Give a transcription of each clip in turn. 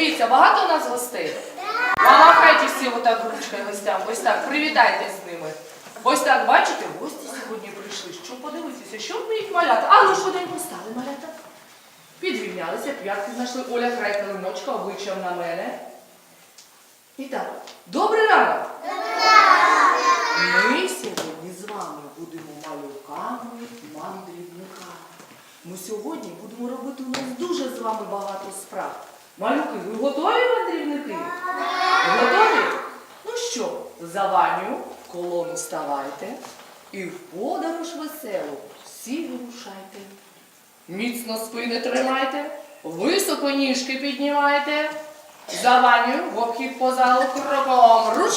Дивіться, багато у нас гостей? Помахайте всі отак ручкою гостям. Ось так, привітайтесь з ними. Ось так, бачите, гості сьогодні прийшли. Що подивитися, що вміють малята? А ну швиденько стали малята. Підрівнялися, п'ятки знайшли. Оля грає килимочка обличчям на мене. І так, добрий ранок! Ми сьогодні з вами будемо малюками мандрівниками. Ми сьогодні будемо робити у нас дуже з вами багато справ. Малюки, ви готові мандрівники? Готові? Ну що, за Ваню в колону ставайте і в подорож веселу всі вирушайте. Міцно спини тримайте, високо ніжки піднімайте. За Ваню в обхід по залу кроком руш.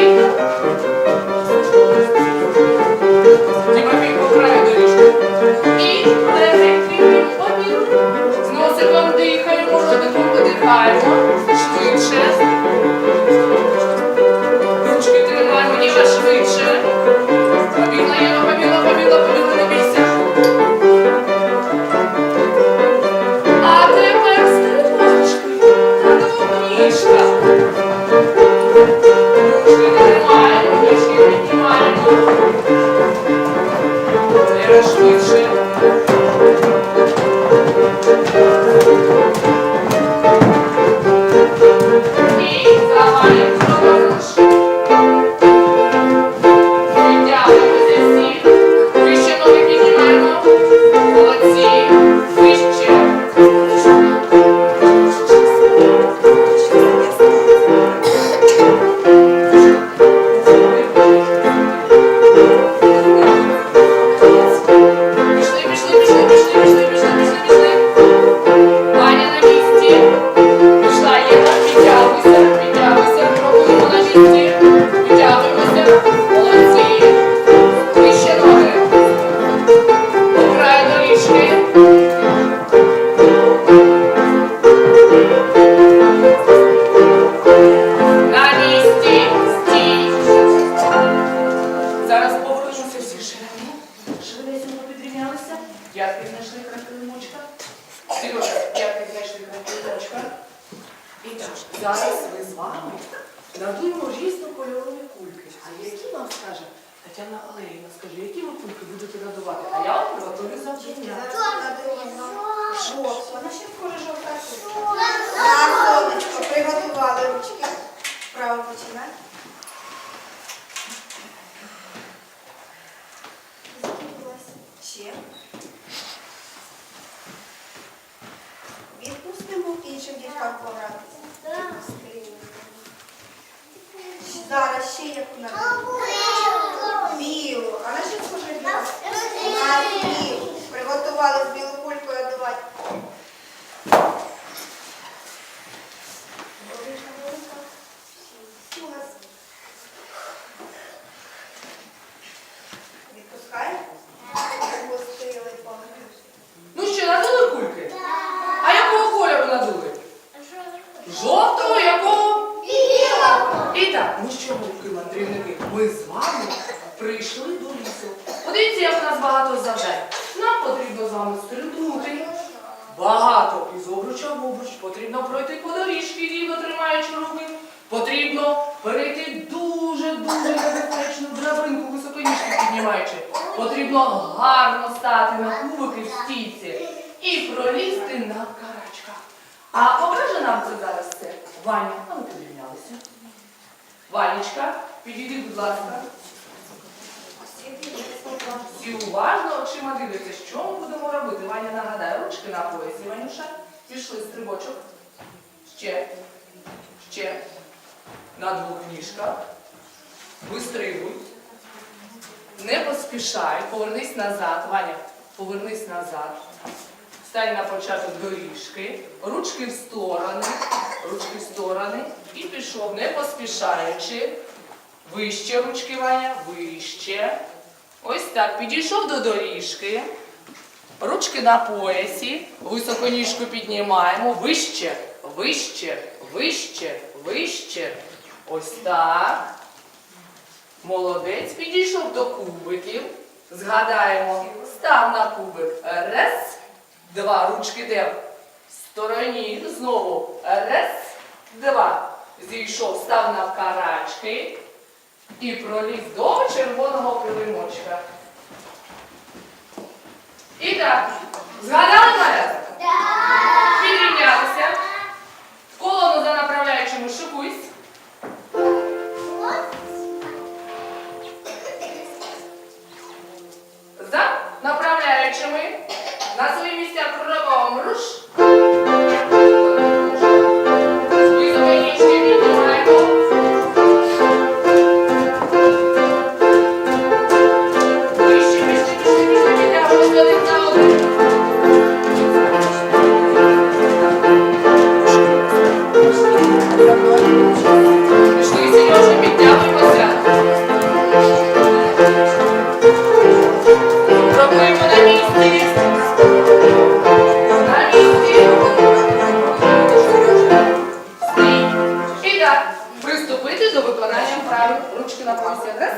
Música Край килимочка. Сережа, знайшли край килимочка. І так, зараз ми з вами надуємо різнокольорові кульки. А які вам скаже Тетяна Валеріївна, скажи, які ви кульки будете надувати? А я вам приготую завдання. Жовт, вона ще схоже жовта кулька. Так, сонечко, приготували ручки. Право починай. Ще яку надо. Білу. А на що схоже біла? На білу. Приготували з білу кулькою одувати. Відпускаємо? Відпустили, пам'ятаєш? Ну що, надули кульки? А якого кольору надули? Жовтого, якого? І так, ну що, мовки мандрівники, ми з вами прийшли до лісу. Подивіться, як у нас багато завдань. Нам потрібно з вами стрибнути. Багато із обруча в обруч потрібно пройти по доріжці, рівно тримаючи руки. Потрібно перейти дуже-дуже небезпечну драбинку високоніжки піднімаючи. Потрібно гарно стати на кубики в стійці і пролізти на карачках. А покаже нам це зараз все. Ваня, а ми підрівнялися. Ванечка, підійди, будь ласка. Всі уважно очима дивляться, що ми будемо робити. Ваня нагадає, ручки на поясі, Ванюша. Пішли стрибочок. Ще. Ще. На двох ніжках. Вистрибуй. Не поспішай. Повернись назад. Ваня, повернись назад. Стань на початок доріжки. Ручки в сторони. Ручки в сторони. І пішов, не поспішаючи. Вище ручки, Ваня, вище. Ось так. Підійшов до доріжки. Ручки на поясі. Високо ніжку піднімаємо. Вище, вище, вище, вище. Ось так. Молодець. Підійшов до кубиків. Згадаємо. Став на кубик. Раз. Два. Ручки де? В стороні. Знову. Раз. Два. Зійшов, став на карачки. І проліз до червоного килимочка. І так, згадали мене? Підрівнялися. Виконання. Ручки на поясі. Раз.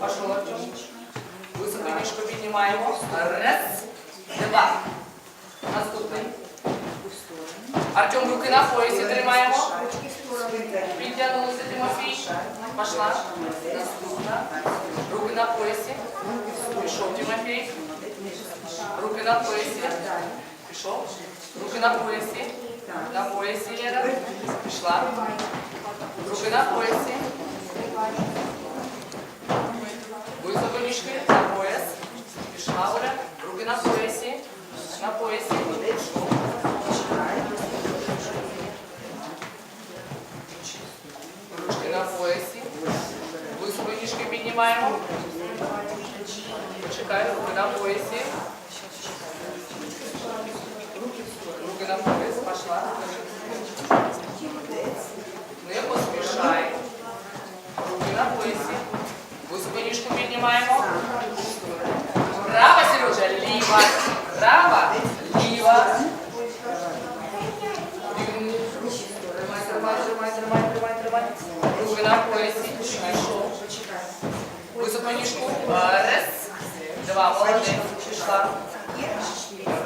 Пошел, Артем. Високу ніжку піднімаємо. Раз. Два. Наступний. Артем, руки на поясі тримаємо. Підтягнулися Тимофій. Пошла. Наступна. Руки на поясі. Пішов Тимофій. Руки на поясі. Пішов. Руки на поясі. На поясі Лера. Пішла. Руки на поясі. Високо ніжки на пояс. Пішла Оля. Руки на поясі. На поясі. Ручки на поясі. Високо ніжки піднімаємо. Почекай, руки на поясі. Руки на пояс, пошла. Не поспішай. Руки на поясі. Високо ніжку піднімаємо. Права, Сережа, ліва. Права, ліва. Тримай, тримай, тримай, тримай, тримай. Руки на поясі. Пішов. Високо ніжку. Раз, два, молодець. Пішла.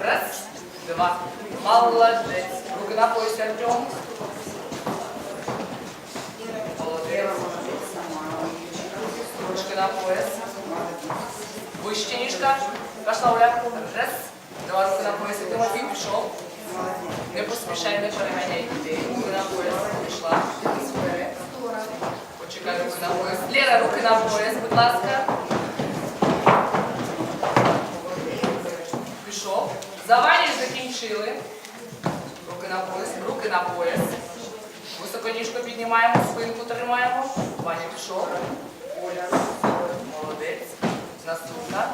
Раз, два. Молодець. Руки на поясі, Артем. Молодець. Ручки на пояс. Вище ніжка. Пішла Оля. Раз, два, руки на поясі. Тимофій пішов. Не поспішай, не переганяй дітей. Руки на пояс. Пішла. Почекай руки на пояс. Лера, руки на пояс, будь ласка. Пішов. Завані закінчили. Руки на пояс, руки на пояс. Високо ніжку піднімаємо, спинку тримаємо. Ваня пішов. Оля. Молодець. Наступна.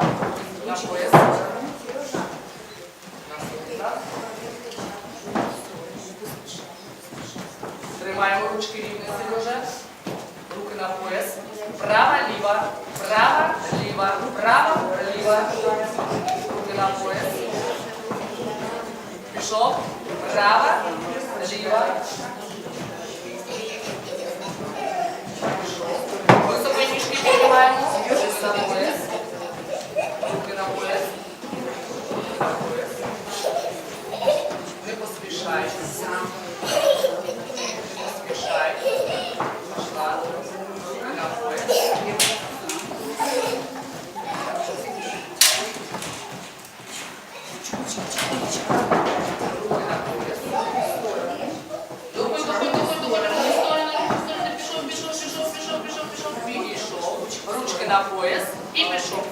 На пояс. Наступна. Тримаємо ручки рівно, Сережа. Руки на пояс. Права, ліва, права, ліва, права, ліва. Руки на пояс. Пішов. Права, ліва. Високо ніжки піднімаємо. Руки на пояс. Руки на пояс. Не поспішай. руки на пояс і пішов.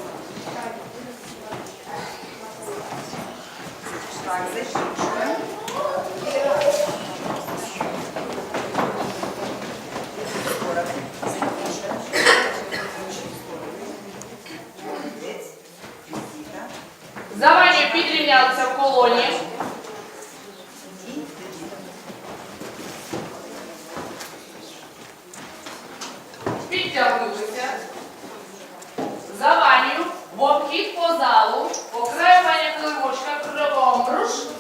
Так, закінчуємо. Молодець. Візіта. Завані підрівнялися в колоні. Залу,